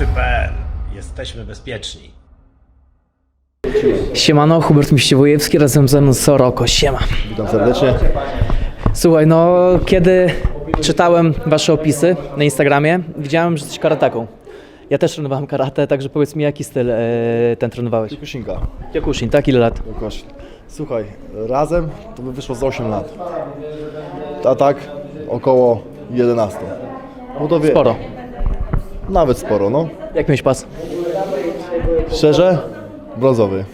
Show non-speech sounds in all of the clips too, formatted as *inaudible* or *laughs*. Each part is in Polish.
Bitwy.pl. Jesteśmy bezpieczni. Siemano, Hubert Miściwojewski, razem ze mną Soroko. Siema. Witam serdecznie. Słuchaj, no kiedy czytałem wasze opisy na Instagramie, widziałem, że jesteś karateką. Ja też trenowałem karate, także powiedz mi, jaki styl e, ten trenowałeś? Kusinka. Kyokushin, tak? Ile lat? Jakoś. Słuchaj, razem to by wyszło z 8 lat. A tak około 11. No to wie, Sporo. Nawet sporo, no. Jak miałeś pas? Szczerze, brązowy.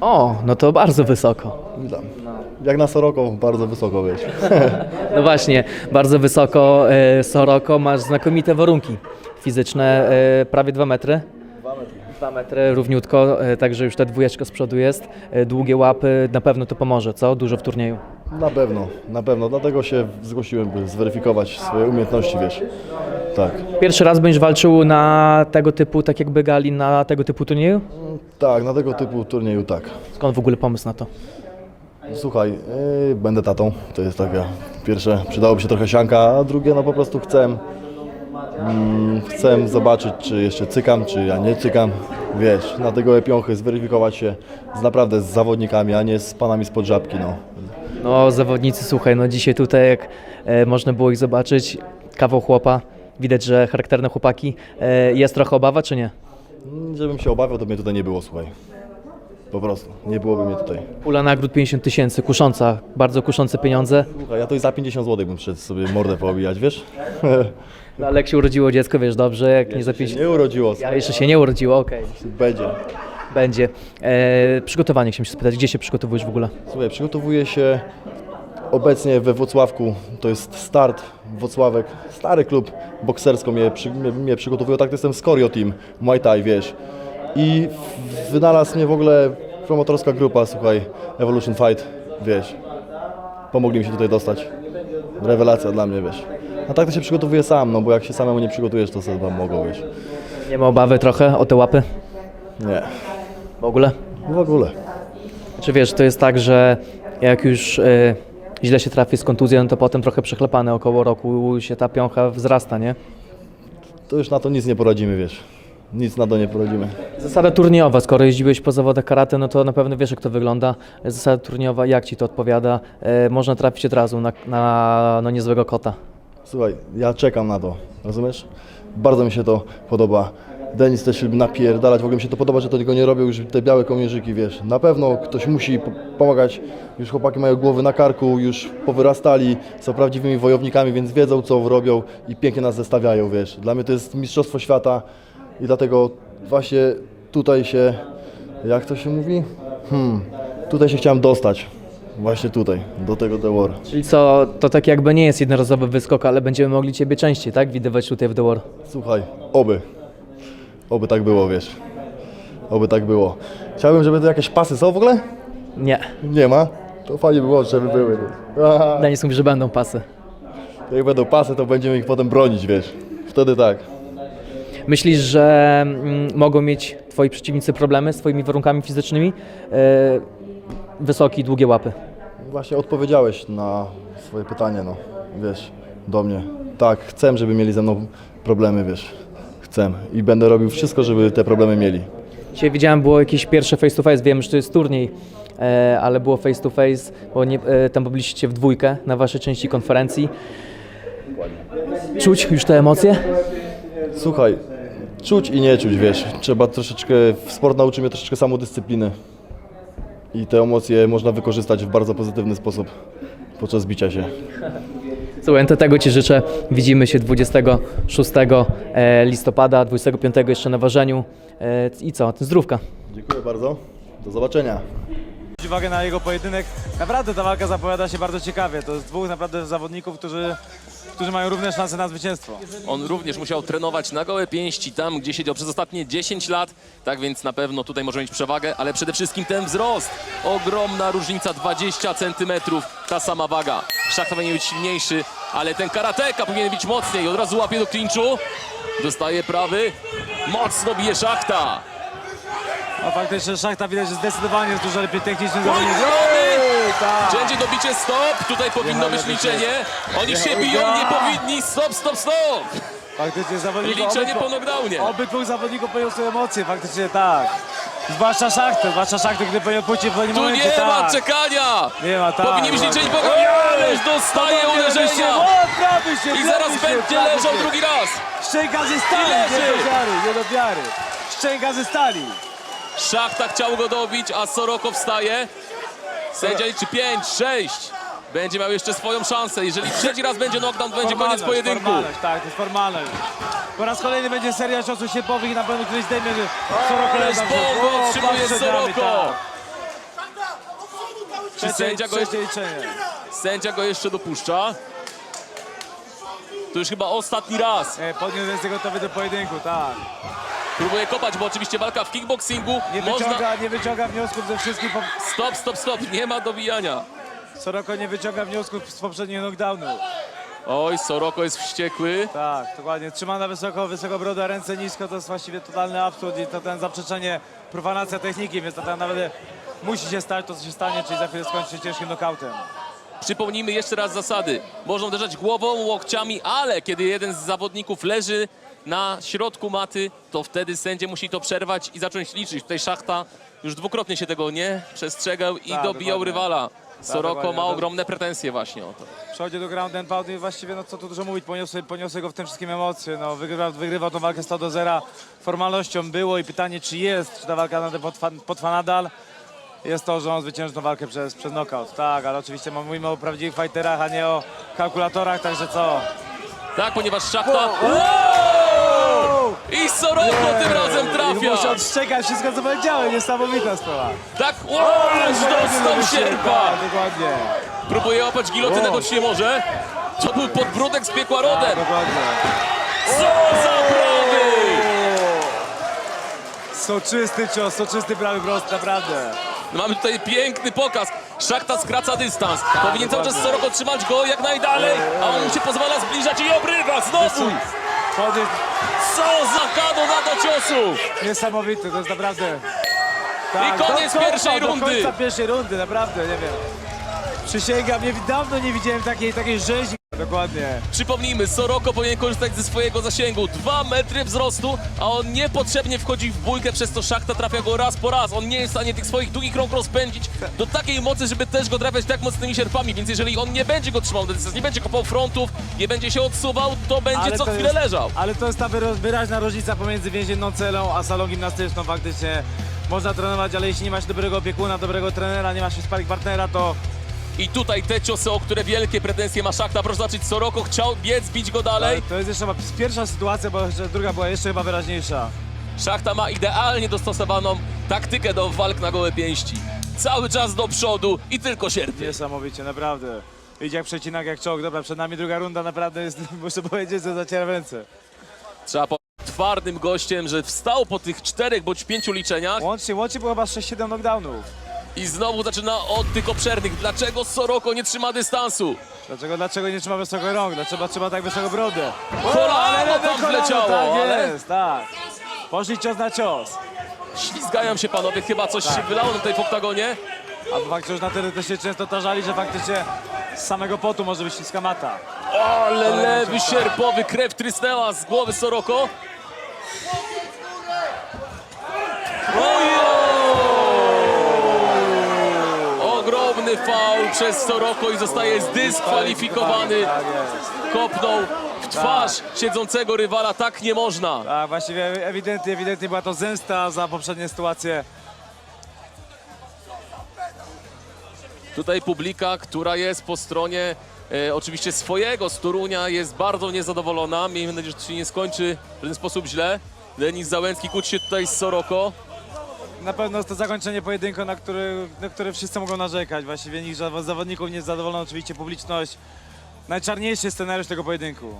O, no to bardzo wysoko. Witam. Jak na Soroko, bardzo wysoko wiesz. *laughs* No właśnie, bardzo wysoko, e, Soroko, masz znakomite warunki fizyczne, e, prawie 2 metry. 2 metry równiutko, e, także już ta dwójeczka z przodu jest. E, długie łapy, na pewno to pomoże, co? Dużo w turnieju. Na pewno, na pewno. Dlatego się zgłosiłem, by zweryfikować swoje umiejętności, wiesz. Tak. Pierwszy raz będziesz walczył na tego typu, tak jakby gali, na tego typu turnieju? Tak, na tego typu turnieju tak. Skąd w ogóle pomysł na to? Słuchaj, yy, będę tatą. To jest taka pierwsze, przydałoby się trochę sianka, a drugie, no po prostu chcę, mm, chcę zobaczyć, czy jeszcze cykam, czy ja nie cykam. Wiesz, na tego piąchy zweryfikować się z naprawdę z zawodnikami, a nie z panami spod żabki, no. No zawodnicy, słuchaj, no dzisiaj tutaj jak e, można było ich zobaczyć, kawał chłopa, widać, że charakterne chłopaki. E, jest trochę obawa, czy nie? Mm, Żebym się obawiał, to mnie tutaj nie było, słuchaj. Po prostu, nie byłoby mnie tutaj. Pula nagród 50 tysięcy, kusząca, bardzo kuszące pieniądze. Słuchaj, ja to i za 50 zł bym przyszedł sobie mordę poobijać, wiesz? *laughs* No, ale jak się urodziło dziecko, wiesz dobrze, jak nie za się 50... nie urodziło, Ja jeszcze się nie urodziło, okej. będzie. Będzie. E, przygotowanie chciałem się spytać, gdzie się przygotowujesz w ogóle? Słuchaj, przygotowuję się obecnie we Włocławku. To jest start Włocławek. Stary klub boksersko mnie, przy, mnie, mnie przygotowuje. Tak, to jestem z Corio Team, Muay Thai, wiesz. I wynalazł mnie w ogóle promotorska grupa, słuchaj, Evolution Fight, wiesz. Pomogli mi się tutaj dostać. Rewelacja dla mnie, wiesz. A tak to się przygotowuję sam, no bo jak się samemu nie przygotujesz, to sobie wam mogą, wiesz. Nie ma obawy trochę o te łapy? Nie, W ogóle? w ogóle. Czy wiesz, to jest tak, że jak już e, źle się trafi z kontuzją, no to potem trochę przechlepane około roku się ta piącha wzrasta, nie? To już na to nic nie poradzimy, wiesz. Nic na to nie poradzimy. Zasada turniejowa, skoro jeździłeś po zawodach karate, no to na pewno wiesz jak to wygląda. Zasada turniejowa, jak ci to odpowiada? E, można trafić od razu na, na no, niezłego kota. Słuchaj, ja czekam na to, rozumiesz? Bardzo mi się to podoba. Denis też napierdalać, w ogóle mi się to podoba, że to tego nie robią już te białe kołnierzyki, wiesz. Na pewno ktoś musi po- pomagać, już chłopaki mają głowy na karku, już powyrastali, są prawdziwymi wojownikami, więc wiedzą co robią i pięknie nas zestawiają, wiesz. Dla mnie to jest mistrzostwo świata i dlatego właśnie tutaj się, jak to się mówi? Hmm, tutaj się chciałem dostać. Właśnie tutaj, do tego The War. Czyli co, to tak jakby nie jest jednorazowy wyskok, ale będziemy mogli Ciebie częściej, tak? Widywać tutaj w The War. Słuchaj, oby. Oby tak było, wiesz. Oby tak było. Chciałbym, żeby to jakieś pasy są w ogóle? Nie. Nie ma. To fajnie by było, żeby były. Aha. Denis mówi, że będą pasy. Jak będą pasy, to będziemy ich potem bronić, wiesz. Wtedy tak. Myślisz, że mm, mogą mieć Twoi przeciwnicy problemy z Twoimi warunkami fizycznymi? E, wysokie, długie łapy. Właśnie odpowiedziałeś na swoje pytanie, no. Wiesz, do mnie. Tak, chcę, żeby mieli ze mną problemy, wiesz. Chcę. I będę robił wszystko, żeby te problemy mieli. Dzisiaj widziałem, było jakieś pierwsze face to face, wiem, że to jest turniej, e, ale było face to face, bo nie, e, tam byliście w dwójkę na Waszej części konferencji. Czuć już te emocje? Słuchaj, czuć i nie czuć, wiesz. Trzeba troszeczkę, sport nauczy mnie troszeczkę samodyscypliny. I te emocje można wykorzystać w bardzo pozytywny sposób podczas bicia się. Słuchaj, to tego Ci życzę. Widzimy się 26 e, listopada, 25 jeszcze na ważeniu. E, I co? Zdrówka. Dziękuję bardzo. Do zobaczenia. Zwróć uwagę na jego pojedynek. Naprawdę ta walka zapowiada się bardzo ciekawie. To jest dwóch naprawdę zawodników, którzy, którzy mają równe szanse na zwycięstwo. On również musiał trenować na gołe pięści tam, gdzie siedział przez ostatnie 10 lat, tak więc na pewno tutaj może mieć przewagę, ale przede wszystkim ten wzrost. Ogromna różnica, 20 centymetrów, ta sama waga. Szachta powinien być silniejszy, ale ten karateka powinien być mocniej. Od razu łapie do klinczu, dostaje prawy, mocno bije szachta. A faktycznie Szachta widać, że zdecydowanie jest dużo lepiej techniczny Oj, zawodnik. tak. Będzie dobicie stop, tutaj powinno być liczenie. Oni się biją, nie powinni, stop, stop, stop. Faktycznie zawodników... Liczenie obydwu- po knockdownie. Obydwu zawodników poniosły emocje, faktycznie tak. Zwłaszcza Szachtę, zwłaszcza Szachtę, gdy powinien pójść w pewnym Tu momencie, nie ma tak. czekania! Nie ma, tak. Powinni być tak. liczeni pogoni, ależ dostaje się- uderzenia! O, prawy się, I zaraz się, będzie leżał się. drugi raz. Szczęka ze stali, I nie leży. do wiary, nie do wiary. Szczęka ze stali. Szachta chciał go dobić, a Soroko wstaje. Sędzia liczy 5, 6. Będzie miał jeszcze swoją szansę. Jeżeli trzeci raz będzie knockdown, to będzie koniec pojedynku. Formalność, tak, to jest formalność. Po raz kolejny będzie seria ciosów sierpowych i na pewno któryś zdejmie Soroko Ależ bombo otrzymuje Soroko. tak. Czy sędzia go, liczenie. sędzia go jeszcze dopuszcza? To już chyba ostatni raz. E, Podniósł jest gotowy do pojedynku, tak. Próbuje kopać, bo oczywiście walka w kickboxingu. Nie Można... wyciąga, nie wyciąga wniosków ze wszystkich. Stop, stop, stop. Nie ma dobijania. Soroko nie wyciąga wniosków z poprzednich knockdownów. Oj, Soroko jest wściekły. Tak, dokładnie. Trzymana wysoko, wysoko broda, ręce nisko, to jest właściwie totalny absurd i to ten zaprzeczenie, profanacja techniki, więc to tak naprawdę musi się stać to, co się stanie, czyli za chwilę skończy się ciężkim knockoutem. Przypomnijmy jeszcze raz zasady. Można uderzać głową, łokciami, ale kiedy jeden z zawodników leży na środku maty, to wtedy sędzia musi to przerwać i zacząć liczyć. Tutaj Szachta już dwukrotnie się tego nie przestrzegał i Tak, dobijał dokładnie. rywala. Soroko ma To- ogromne pretensje właśnie o to. Przechodzi do ground and pound i właściwie, no co tu dużo mówić, poniosły, poniosły go w tym wszystkim emocje. No, wygrywał, wygrywał tą walkę 100 do 0. Formalnością było i pytanie, czy jest, czy ta walka nadal potrwa, potrwa nadal. Jest to, że on zwycięży tą walkę przez, przez knockout. Tak, ale oczywiście mówimy o prawdziwych fighterach, a nie o kalkulatorach, także co? Tak, ponieważ Szachta... I Soroko tym razem I Muszę trafia. odszczekać wszystko, co powiedziałem. Niesamowita sprawa. Tak, łoż dostał sierpa. Tak, dokładnie. Próbuje łapać gilotynę, choć nie może. To był podbródek z piekła Tak, rodem. dokładnie. Co za prawy! Soczysty cios, soczysty prawy prost, naprawdę. No Mamy tutaj piękny pokaz. Szachta skraca dystans. Powinien cały czas. Soroko trzymać go jak najdalej, a on mu się pozwala zbliżać i obrywa znowu. Podjest Co za kanonada do ciosów! niesamowity, to jest naprawdę... I koniec do końca, pierwszej do rundy. końca pierwszej rundy, naprawdę, nie wiem. Przysięgam, nie, dawno nie widziałem takiej, takiej rzezi. Dokładnie. Przypomnijmy, Soroko powinien korzystać ze swojego zasięgu. Dwa metry wzrostu, a on niepotrzebnie wchodzi w bójkę, przez to Szachta trafia go raz po raz. On nie jest w stanie tych swoich długich rąk rozpędzić do takiej mocy, żeby też go trafiać tak mocnymi sierpami, więc jeżeli on nie będzie go trzymał na nie będzie kopał frontów, nie będzie się odsuwał, to będzie Ale co to chwilę jest- leżał. Ale to jest ta wyra- wyraźna różnica pomiędzy więzienną celą a salą gimnastyczną. Faktycznie można trenować, ale jeśli nie masz dobrego opiekuna, dobrego trenera, nie masz sparring partnera, to I tutaj te ciosy, o które wielkie pretensje ma Szachta. Proszę zobaczyć, Soroko chciał biec, bić go ale dalej. to jest jeszcze chyba pierwsza sytuacja, bo jeszcze druga była jeszcze chyba wyraźniejsza. Szachta ma idealnie dostosowaną taktykę do walk na gołe pięści. Cały czas do przodu i tylko sierpie. Niesamowicie, naprawdę. Idzie jak przecinak, jak czołg. Dobra, przed nami druga runda, naprawdę jest, *laughs* muszę powiedzieć, że zaciera ręce. Trzeba po twardym gościem, że wstał po tych czterech bądź pięciu liczeniach Łącznie, łącznie było chyba 6-7 knockdownów. I znowu zaczyna od tych obszernych. Dlaczego Soroko nie trzyma dystansu? Dlaczego, dlaczego nie trzyma wysoko rąk? Dlaczego trzeba tak wysoko brodę? Kolano ale lewe tam kolano, wleciało, Tak ale- jest, tak. Poszli cios na cios. Ślizgają się panowie, chyba coś się wylało na tej w oktagonie. A faktycznie już na tyle to się często tarzali, że faktycznie z samego potu może być śliska mata. Ale lewy sierpowy, krew trysnęła z głowy Soroko. Ogromny faul przez Soroko i zostaje zdyskwalifikowany. Kopnął w twarz siedzącego rywala, tak nie można. Tak, właściwie ewidentnie, ewidentnie była to zemsta za poprzednie sytuacje. Tutaj publika, która jest po stronie e, oczywiście swojego z Torunia jest bardzo niezadowolona. Miejmy nadzieję, że to się nie skończy w ten sposób źle. Denis Załęcki kłóci się tutaj z Soroko. Na pewno to zakończenie pojedynku, na na który wszyscy mogą narzekać. Właściwie nikt zawodników nie jest zadowolony, oczywiście publiczność. Najczarniejszy scenariusz tego pojedynku.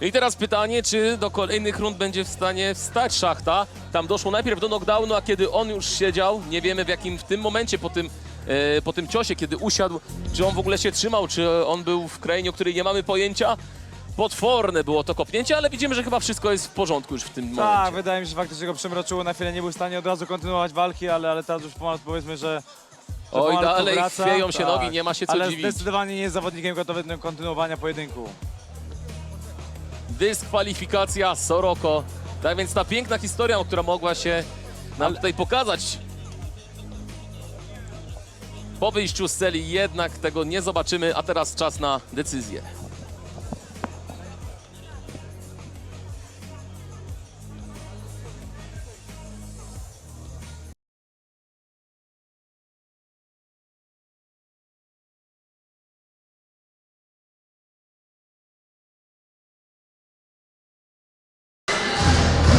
I teraz pytanie, czy do kolejnych rund będzie w stanie wstać Szachta. Tam doszło najpierw do knockdownu, a kiedy on już siedział, nie wiemy w jakim w tym momencie po tym, e, po tym ciosie, kiedy usiadł, czy on w ogóle się trzymał, czy on był w krainie, o której nie mamy pojęcia. Potworne było to kopnięcie, ale widzimy, że chyba wszystko jest w porządku już w tym Tak, momencie. wydaje mi się, że faktycznie go przemroczyło. Na chwilę nie był w stanie od razu kontynuować walki, ale, ale teraz już pomalutku powiedzmy, że. że Oj, pomalutku dalej wraca. Tak. chwieją się nogi, nie ma się co ale dziwić. zdecydowanie nie jest zawodnikiem gotowym do kontynuowania pojedynku. dyskwalifikacja Soroko. Tak więc ta piękna historia, która mogła się nam tutaj pokazać po wyjściu z celi, jednak tego nie zobaczymy, a teraz czas na decyzję.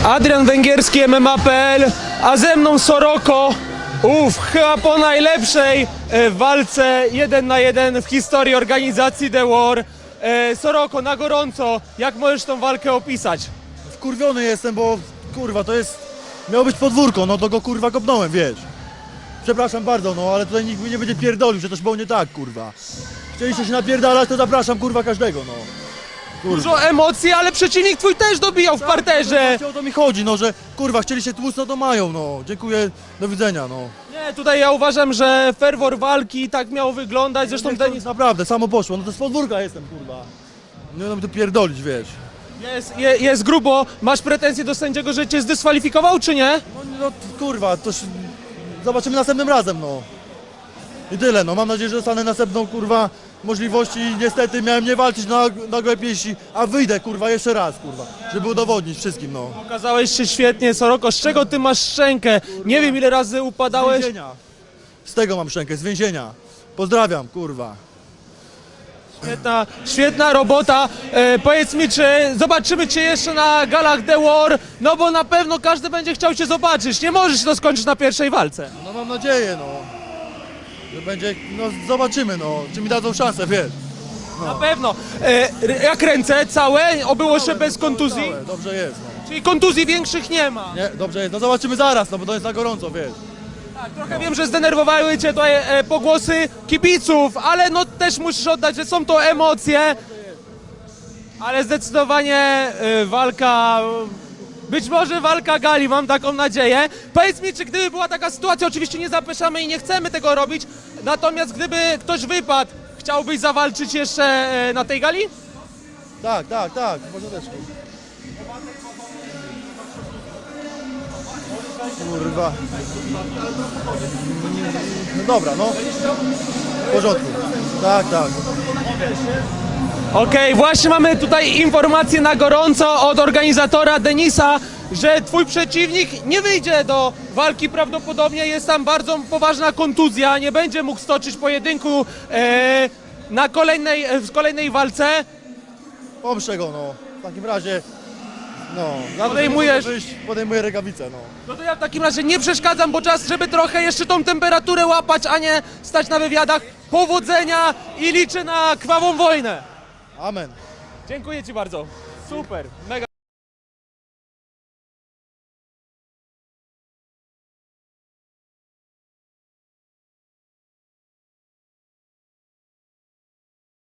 Adrian Węgierski, MMA.pl, a ze mną Soroko. Uff, chyba po najlepszej e, walce 1 na 1 w historii organizacji The War. E, Soroko, na gorąco, jak możesz tą walkę opisać? Wkurwiony jestem, bo kurwa to jest. Miało być podwórko, no to go kurwa kopnąłem, wiesz. Przepraszam bardzo, no ale tutaj nikt mi nie będzie pierdolił, że coś było nie tak, kurwa. Chcieliście się napierdalać, to zapraszam kurwa każdego, no. Dużo emocji, ale przeciwnik twój też dobijał w parterze. Właśnie o to mi chodzi, no że kurwa chcieli się tłuc, no to mają, no. Dziękuję, do widzenia, no. Nie, tutaj ja uważam, że ferwor walki tak miał wyglądać, zresztą Denis naprawdę, samo poszło, no to z podwórka jestem, kurwa. Nie będę mi tu pierdolić, wiesz. jest, je, jest grubo. Masz pretensje do sędziego, że cię zdyskwalifikował, czy nie? No, no kurwa, to się... zobaczymy następnym razem, no. I tyle, no. Mam nadzieję, że dostanę następną, kurwa, możliwość i niestety miałem nie walczyć na, na gołe pięści, a wyjdę, kurwa, jeszcze raz, kurwa, żeby udowodnić wszystkim, no. Okazałeś się świetnie, Soroko. Z czego ty masz szczękę? Nie wiem ile razy Z upadałeś. więzienia. Z tego mam szczękę, z więzienia. Pozdrawiam, kurwa. Świetna, świetna robota. E, powiedz mi, czy zobaczymy cię jeszcze na galach The War? No bo na pewno każdy będzie chciał cię zobaczyć. Nie możesz to skończyć na pierwszej walce. No mam nadzieję, no. Że będzie, no zobaczymy, no. Czy mi dadzą szansę, wiesz. Na pewno. E, r- jak ręce całe? Obyło się bez kontuzji? Całe, Dobrze jest, no. Czyli kontuzji większych nie ma. Nie, dobrze jest. No zobaczymy zaraz, no bo to jest na gorąco, wiesz. Tak, trochę wiem, że zdenerwowały cię tutaj e, pogłosy kibiców, ale no też musisz oddać, że są to emocje. Ale zdecydowanie e, walka, być może walka gali, mam taką nadzieję. Powiedz mi, czy gdyby była taka sytuacja, oczywiście nie zapeszamy i nie chcemy tego robić, natomiast gdyby ktoś wypadł, chciałbyś zawalczyć jeszcze e, na tej gali? Tak, tak, tak, może też. Kurwa. No dobra, no. W porządku. Tak, tak. Okej, właśnie mamy tutaj informację na gorąco od organizatora Denisa, że twój przeciwnik nie wyjdzie do walki prawdopodobnie, jest tam bardzo poważna kontuzja, nie będzie mógł stoczyć pojedynku e, na kolejnej, w kolejnej walce. Pomszczę go, no. W takim razie, no. Podejmujesz- wyjść, Podejmuję rękawice, no. No to ja w takim razie nie przeszkadzam, bo czas, żeby trochę jeszcze tą temperaturę łapać, a nie stać na wywiadach. Powodzenia i liczę na krwawą wojnę. Amen. Dziękuję ci bardzo. Super, mega